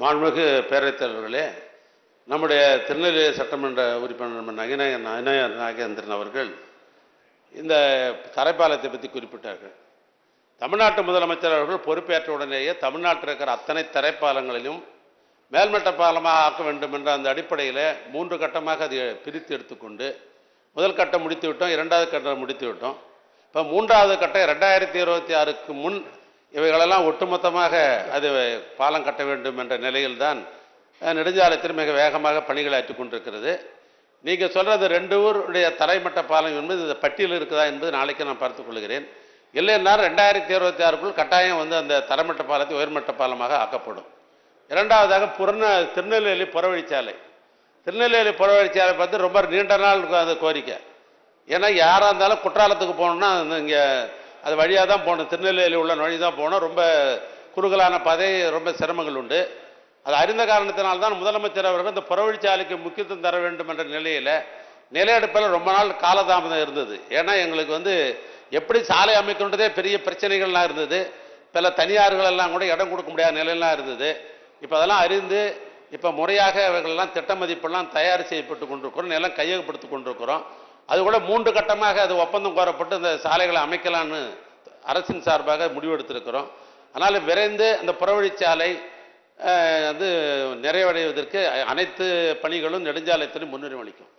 மாண்புமிகு பேரவைத் தலைவர்களே நம்முடைய திருநெல்வேலி சட்டமன்ற உறுப்பினர் நம்ம நகின நாகேந்திரன் அவர்கள் இந்த தரைப்பாலத்தை பற்றி குறிப்பிட்டார்கள். தமிழ்நாட்டு முதலமைச்சர் அவர்கள் பொறுப்பேற்ற உடனேயே தமிழ்நாட்டில் இருக்கிற அத்தனை தரைப்பாலங்களிலும் மேல்மட்ட பாலமாக ஆக்க வேண்டும் என்ற அந்த அடிப்படையில் மூன்று கட்டமாக அதை பிரித்து எடுத்துக்கொண்டு முதல் கட்டம் முடித்து விட்டோம் இரண்டாவது கட்டம் முடித்து விட்டோம். இப்போ மூன்றாவது கட்டம் ரெண்டாயிரத்தி இருபத்தி ஆறுக்கு முன் இவைகளெல்லாம் ஒட்டுமொத்தமாக அது பாலம் கட்ட வேண்டும் என்ற நிலையில்தான் அஹ், மிக வேகமாக பணிகளை ஆற்றி கொண்டிருக்கிறது. நீங்கள் சொல்கிறது ரெண்டு ஊருடைய தரைமட்ட பாலம் என்பது இந்த பட்டியல் இருக்குதா என்பது நாளைக்கு நான் பார்த்துக் கொள்கிறேன். இல்லைன்னா ரெண்டாயிரத்தி இருபத்தி ஆறுக்குள் கட்டாயம் வந்து அந்த தரமட்ட பாலத்தை உயர்மட்ட பாலமாக ஆக்கப்படும். இரண்டாவதாக புறந திருநெல்வேலி புறவழிச்சாலை. திருநெல்வேலி புறவழிச்சாலை பார்த்து ரொம்ப நீண்ட நாள் இருக்கும் அந்த கோரிக்கை. ஏன்னா யாராக இருந்தாலும் குற்றாலத்துக்கு போகணுன்னா இங்கே அது வழியாக தான் போகணும் திருநெல்வேலி உள்ள வழி தான் போகணும் ரொம்ப குறுகலான பாதை ரொம்ப சிரமங்கள் உண்டு. அது அறிந்த காரணத்தினால்தான் முதலமைச்சர் அவர்கள் இந்த புறவழிச்சாலைக்கு முக்கியத்துவம் தர வேண்டும் என்ற நிலையில் நிலையெடுப்பில் ரொம்ப நாள் காலதாமதம் இருந்தது. ஏன்னா எங்களுக்கு வந்து எப்படி சாலை அமைக்கின்றதே பெரிய பிரச்சனைகள்லாம் இருந்தது. பல தனியார்கள் எல்லாம் கூட இடம் கொடுக்க முடியாத நிலையெல்லாம் இருந்தது. இப்போ அதெல்லாம் அறிந்து இப்போ முறையாக அவைகளெல்லாம் திட்ட மதிப்பெல்லாம் தயார் செய்யப்பட்டு கொண்டிருக்கிறோம். நிலம் கையகப்படுத்தி கொண்டிருக்கிறோம். அது கூட மூன்று கட்டமாக அது ஒப்பந்தம் கோரப்பட்டு இந்த சாலைகளை அமைக்கலான்னு அரசின் சார்பாக முடிவெடுத்திருக்கிறோம். அதனால் விரைந்து அந்த புறவழிச்சாலை வந்து நிறைவடைவதற்கு அனைத்து பணிகளும் நெடுஞ்சாலைத்துறை முன்னுரிமை அளிக்கும்.